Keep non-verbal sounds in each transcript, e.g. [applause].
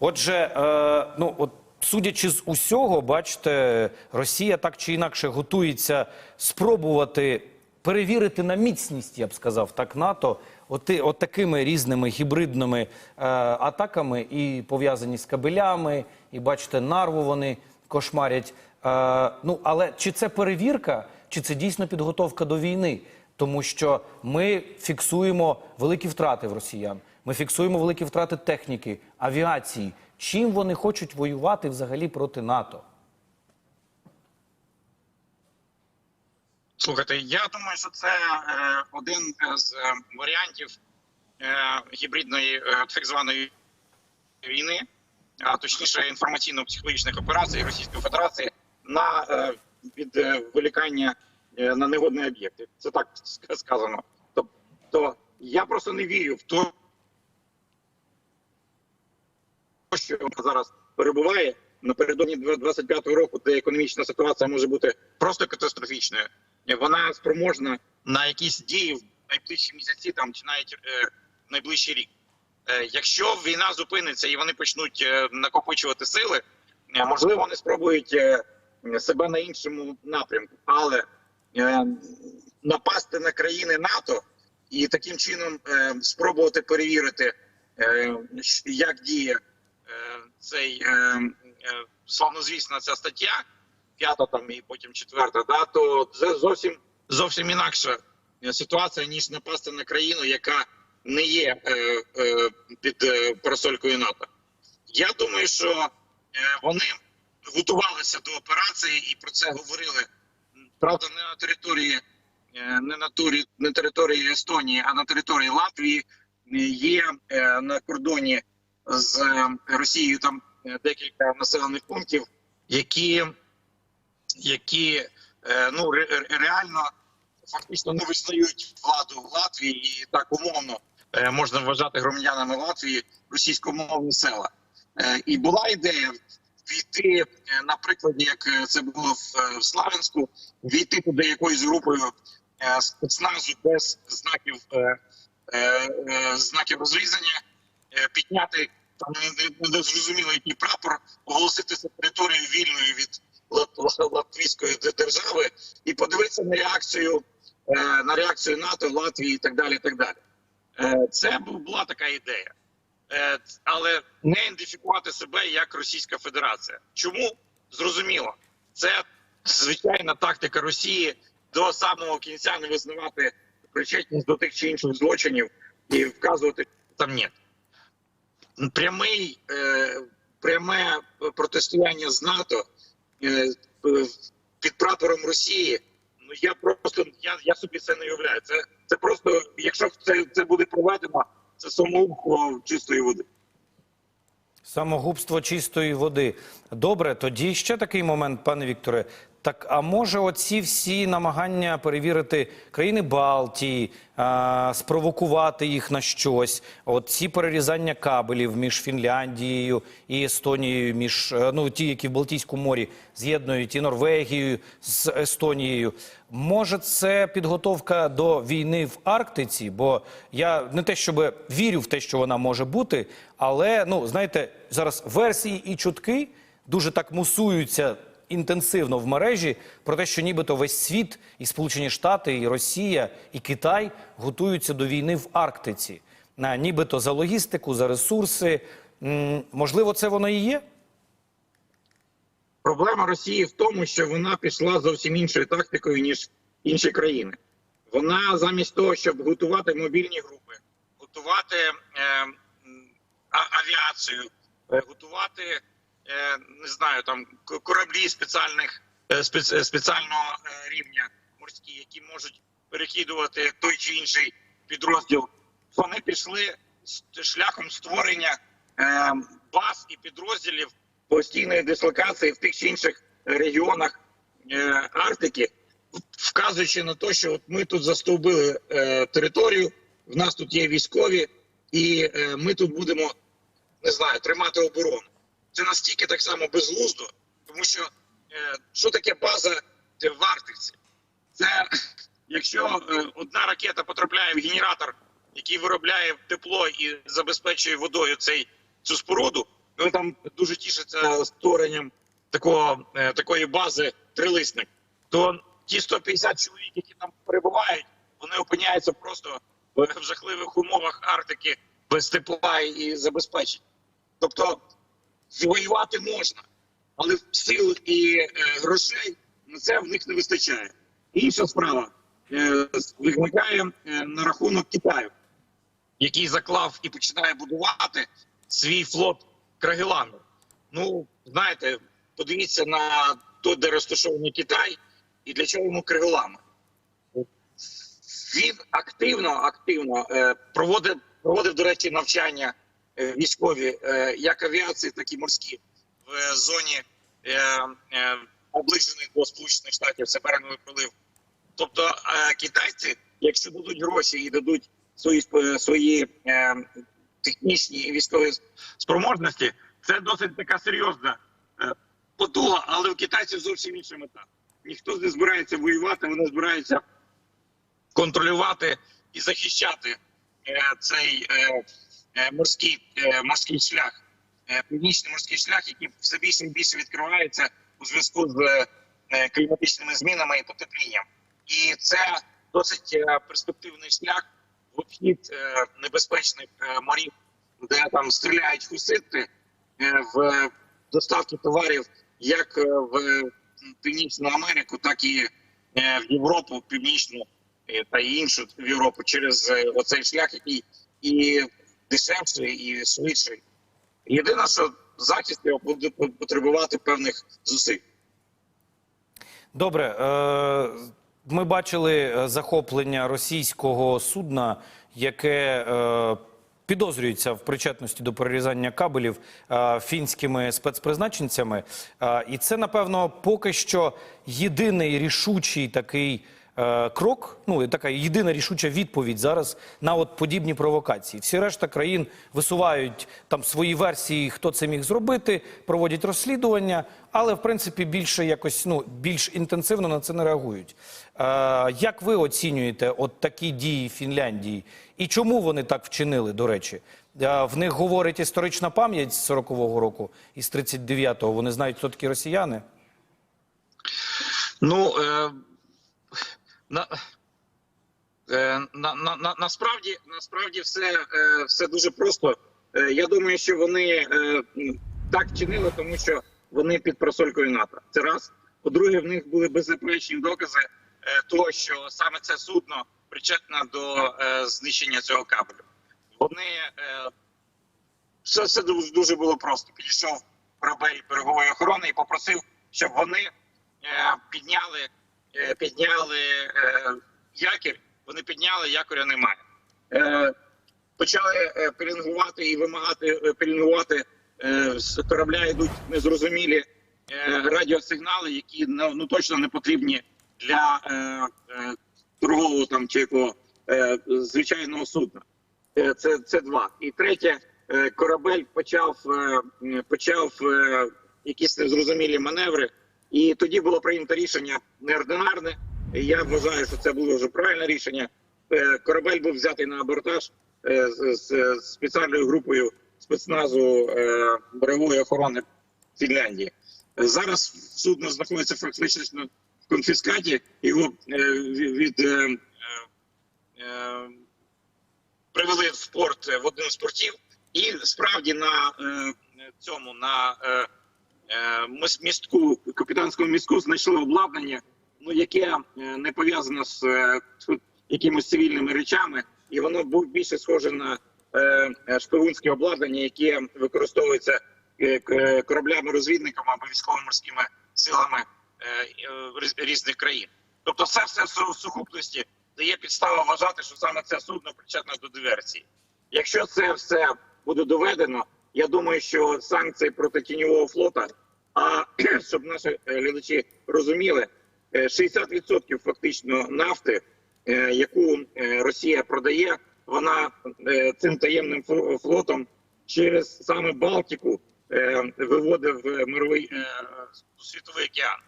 Отже, е, ну от судячи з усього, бачите, Росія так чи інакше готується спробувати перевірити на міцність, я б сказав, так НАТО, от, от такими різними гібридними е, атаками, і пов'язані з кабелями, і бачите, нарву вони кошмарять. Е, ну але чи це перевірка, чи це дійсно підготовка до війни? Тому що ми фіксуємо великі втрати в росіян. Ми фіксуємо великі втрати техніки, авіації. Чим вони хочуть воювати взагалі проти НАТО? Слухайте, я думаю, що це е, один з е, варіантів е, гібридної так званої війни, а точніше інформаційно-психологічних операцій Російської Федерації на відволікання на негодні об'єкти. Це так сказано. Тобто я просто не вірю в те, що вона зараз перебуває напередодні 25-го року, де економічна ситуація може бути просто катастрофічною. Вона спроможна на якісь дії в найближчі місяці, там чи навіть е, найближчий рік. Е, якщо війна зупиниться і вони почнуть е, накопичувати сили, е, можливо, вони спробують е, себе на іншому напрямку, але е, напасти на країни НАТО і таким чином е, спробувати перевірити, е, як діє е, цей е, е, славнозвісна ця стаття, п'ята там і потім четверта, да, то це зовсім зовсім інакша е, ситуація, ніж напасти на країну, яка не є е, е, під е, парасолькою НАТО. Я думаю, що е, вони готувалися до операції і про це говорили. Правда, не на території, е, не на турі, не території Естонії, а на території Латвії Е, є е, на кордоні з Росією там декілька населених пунктів, які, які ну ре- ре- реально фактично не визнають владу Латвії і так умовно можна вважати громадянами Латвії російськомовні села. І була ідея війти, е, на прикладі, як е, це було в, е, Славянську, війти туди якоюсь групою спецназу без знаків знаків розрізання, підняти там не- не- не зрозуміло який прапор, оголосити це територією вільною від лат- лат- латвійської держави і подивитися на реакцію на реакцію НАТО, Латвії і так далі. І так далі. Це була така ідея. Е, але не ідентифікувати себе як Російська Федерація. Чому зрозуміло? Це звичайна тактика Росії до самого кінця не визнавати причетність до тих чи інших злочинів і вказувати, там ні. Прямий, е, пряме протистояння з НАТО е, під прапором Росії. Ну я просто я, я собі це не уявляю. Це, це просто, якщо це, це буде проведено, це самогубство чистої води. Самогубство чистої води. Добре, тоді ще такий момент, пане Вікторе. Так, а може, оці всі намагання перевірити країни Балтії, а, спровокувати їх на щось, от ці перерізання кабелів між Фінляндією і Естонією, між е, ну ті, які в Балтійському морі з'єднують і Норвегією з Естонією. Може, це підготовка до війни в Арктиці? Бо я не те, щоб вірю в те, що вона може бути, але ну знаєте, зараз версії і чутки дуже так мусуються інтенсивно в мережі про те, що нібито весь світ, і Сполучені Штати, і Росія, і Китай готуються до війни в Арктиці. На нібито за логістику, за ресурси. Можливо, це воно і є? Проблема Росії в тому, що вона пішла зовсім іншою тактикою ніж інші країни. Вона замість того, щоб готувати мобільні групи, готувати е, авіацію, е, готувати не знаю там кораблі спеціальних е, е, спеціального е, рівня морські, які можуть перекидувати той чи інший підрозділ. Вони пішли шляхом створення е, баз і підрозділів постійної дислокації в тих чи інших регіонах е, Арктики, вказуючи на те, що от ми тут застовбили е, територію, в нас тут є військові, і е, ми тут будемо не знаю, тримати оборону. Це настільки так само безглуздо, тому що е, що таке база в Арктиці? Це [clears throat] якщо е, одна ракета потрапляє в генератор, який виробляє тепло і забезпечує водою цей цю споруду, вони там дуже тішаться створенням такого, е, такої бази трилисник, то ті 150 чоловік, які там перебувають, вони опиняються просто в жахливих умовах Арктики без тепла і забезпечень. Тобто воювати можна, але сил і е, грошей на це в них не вистачає. Інша справа е, виникає е, на рахунок Китаю, який заклав і починає будувати свій флот Крагелану. Ну, знаєте, подивіться на то, де розташований Китай, і для чого йому Крагелана. Він активно, активно е, проводив, проводив, до речі, навчання військові, е, як авіації, так і морські в е, зоні е, е, наближених до Сполучених Штатів береговий пролив. Тобто е, китайці, якщо дадуть гроші і дадуть свої свої е, технічні і військові спроможності, це досить така серйозна е, потуга, але у китайців зовсім інша мета. Ніхто не збирається воювати, вони збираються контролювати і захищати е, цей е, е, морський, е, морський шлях, е, північний морський шлях, який все більше і більше відкривається у зв'язку з е, кліматичними змінами і потеплінням. І це досить е, перспективний шлях в обхід е, небезпечних е, морів, де там стріляють хусити е, в доставки товарів як е, в Північну Америку, так і е, в Європу, Північну е, та іншу в Європу через е, оцей шлях, який і дешевший, і швидший. Єдине, що захист його буде потребувати певних зусиль. Добре, е, ми бачили е, захоплення російського судна, яке е, підозрюється в причетності до перерізання кабелів е, фінськими спецпризначенцями. Е, і це, напевно, поки що єдиний рішучий такий. Е, Крок, ну така єдина рішуча відповідь зараз на от подібні провокації. Всі решта країн висувають там свої версії, хто це міг зробити, проводять розслідування, але в принципі більше якось ну більш інтенсивно на це не реагують. Е, як ви оцінюєте от такі дії Фінляндії? І чому вони так вчинили? До речі, Е, в них говорить історична пам'ять з 40-го року і з 39-го. Вони знають, хто такі росіяни. Ну е, на, е, на, на, на, насправді, насправді все, е, все дуже просто. Е, я думаю, що вони так чинили, тому що вони під просолькою НАТО. Це раз. По-друге, в них були беззаперечні докази того, що саме це судно причетне до знищення цього кабелю. Вони все, все дуже, було просто. Підійшов корабель берегової охорони і попросив, щоб вони підняли, підняли е, якір. Вони підняли, якоря немає. Е, почали е, пелінгувати і вимагати е, пелінгувати е, з корабля йдуть незрозумілі е, радіосигнали, які ну, ну точно не потрібні для е, е, торгового там чи якого е, звичайного судна. Е, Це, це два. І третє, е, корабель почав, е, почав е, якісь незрозумілі маневри, і тоді було прийнято рішення неординарне. Я вважаю, що це було вже правильне рішення. Е, Корабель був взятий на абортаж е, з, спеціальною групою спецназу е, берегової охорони Фінляндії. Е, Зараз судно знаходиться фактично в конфіскаті. Його е, від е, е, е, привели в порт е, в один з портів, і справді на е, цьому на е, е, містку капітанському містку знайшли обладнання, ну яке е, не пов'язано з е, якимись цивільними речами, і воно був більше схоже на шпигунське обладнання, яке використовується кораблями-розвідниками або військово-морськими силами різ- різних країн. Тобто, це все в су- сукупності дає підставу вважати, що саме це судно причетне до диверсії. Якщо це все буде доведено, я думаю, що санкції проти тіньового флота, а [clears throat] щоб наші е, глядачі розуміли, е, 60% фактично нафти, е, яку е, Росія продає, вона е, цим таємним фло- флотом через саме Балтику е, виводить в мировий е, світовий океан.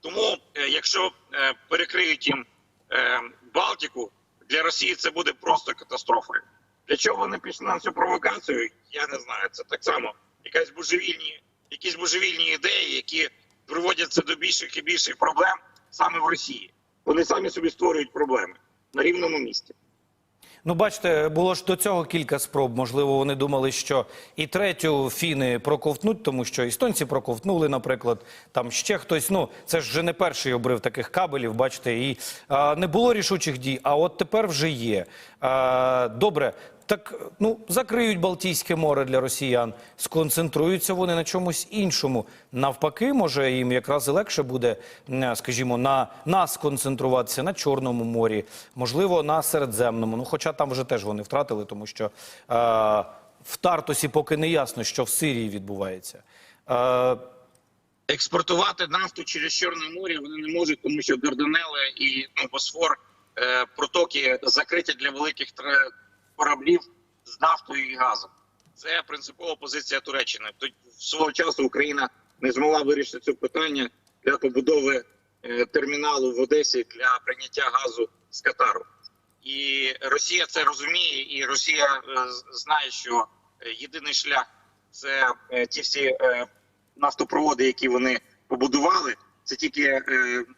Тому, е, якщо е, перекриють їм е, Балтику, для Росії це буде просто катастрофою. Для чого вони пішли на цю провокацію? Я не знаю. Це так само якась божевільні, якісь божевільні ідеї, які приводяться до більших і більших проблем саме в Росії. Вони самі собі створюють проблеми на рівному місці. Ну, бачите, було ж до цього кілька спроб. Можливо, вони думали, що і третю фіни проковтнуть, тому що істонці проковтнули, наприклад, там ще хтось. Ну, це ж вже не перший обрив таких кабелів, бачите, і а, не було рішучих дій, а от тепер вже є. А, добре. Так ну закриють Балтійське море для росіян, сконцентруються вони на чомусь іншому. Навпаки, може їм якраз і легше буде, скажімо, на нас сконцентруватися на Чорному морі, можливо, на Середземному. Ну, хоча там вже теж вони втратили, тому що е, в Тартусі поки не ясно, що в Сирії відбувається. Е, експортувати нафту через Чорне море вони не можуть, тому що Дарданели і ну, Босфор е, протоки закриті для великих тре- кораблів з нафтою і газом. Це принципова позиція Туреччини. Тут свого часу Україна не змогла вирішити це питання для побудови е, терміналу в Одесі для прийняття газу з Катару. І Росія це розуміє, і Росія е, знає, що е, єдиний шлях це ті всі нафтопроводи, які вони побудували, це тільки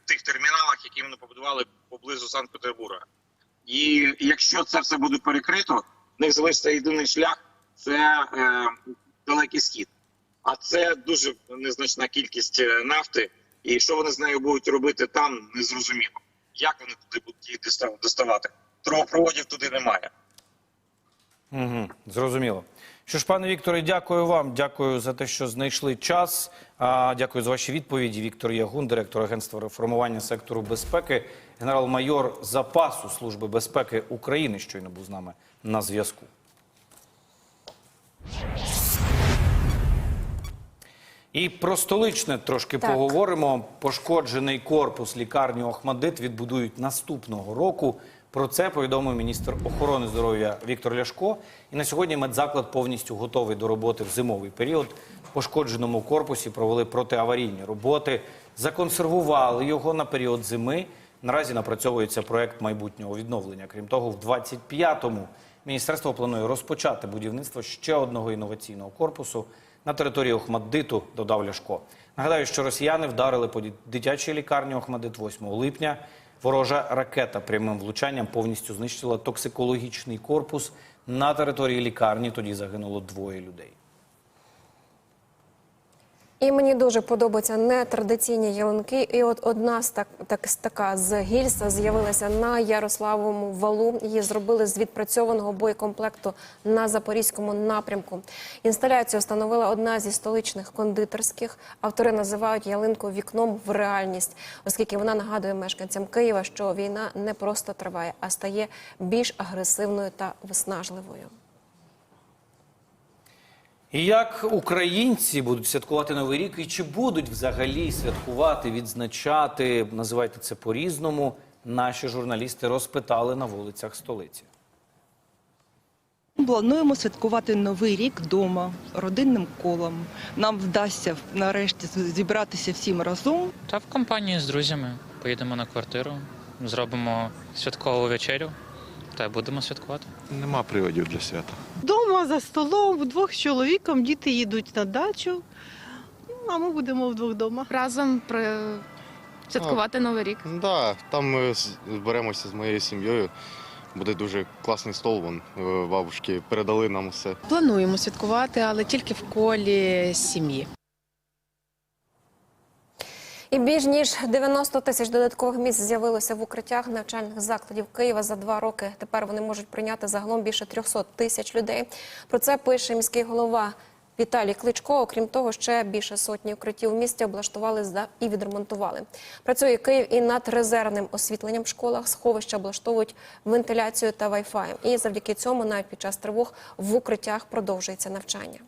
в тих терміналах, які вони побудували поблизу Санкт-Петербурга. І якщо це все буде перекрито, в них залишиться єдиний шлях це е, далекий схід. А це дуже незначна кількість е, нафти. І що вони з нею будуть робити там, не зрозуміло. Як вони туди будуть її доставати? Трубопроводів туди немає. Угу, зрозуміло. Що ж, пане Вікторе, дякую вам. Дякую за те, що знайшли час. Дякую за ваші відповіді. Віктор Ягун, директор агентства реформування сектору безпеки, генерал-майор запасу Служби безпеки України, щойно був з нами на зв'язку. І про столичне трошки Так. поговоримо. Пошкоджений корпус лікарні Охмадит відбудують наступного року. Про це повідомив міністр охорони здоров'я Віктор Ляшко. І на сьогодні медзаклад повністю готовий до роботи в зимовий період. В пошкодженому корпусі провели протиаварійні роботи, законсервували його на період зими. Наразі напрацьовується проект майбутнього відновлення. Крім того, в 25-му міністерство планує розпочати будівництво ще одного інноваційного корпусу на території Охмаддиту, додав Ляшко. Нагадаю, що росіяни вдарили по дитячій лікарні Охмадит 8 липня. Ворожа ракета прямим влучанням повністю знищила токсикологічний корпус на території лікарні. Тоді загинуло двоє людей. І мені дуже подобаються нетрадиційні ялинки. І от одна з так, так така з гільса з'явилася на Ярославовому валу. Її зробили з відпрацьованого боєкомплекту на запорізькому напрямку. Інсталяцію встановила одна зі столичних кондитерських. Автори називають ялинку вікном в реальність, оскільки вона нагадує мешканцям Києва, що війна не просто триває, а стає більш агресивною та виснажливою. І як українці будуть святкувати новий рік, і чи будуть взагалі святкувати, відзначати, називайте це по-різному, наші журналісти розпитали на вулицях столиці. Плануємо святкувати новий рік вдома родинним колом. Нам вдасться нарешті зібратися всім разом. Та в компанії з друзями поїдемо на квартиру, зробимо святкову вечерю та й будемо святкувати. Нема приводів для свята. Дома за столом, вдвох з чоловіком, діти їдуть на дачу, ну, а ми будемо вдвох вдома. разом при... святкувати Новий рік. Да, там ми зберемося з моєю сім'єю. Буде дуже класний стол. Вон е, бабушки передали нам усе. Плануємо святкувати, але тільки в колі сім'ї. І більш ніж 90 тисяч додаткових місць з'явилося в укриттях навчальних закладів Києва за два роки. Тепер вони можуть прийняти загалом більше 300 тисяч людей. Про це пише міський голова Віталій Кличко. Окрім того, ще більше сотні укриттів місті облаштували і відремонтували. Працює Київ і над резервним освітленням в школах. Сховища облаштовують вентиляцію та вайфаєм. І завдяки цьому навіть під час тривог в укриттях продовжується навчання.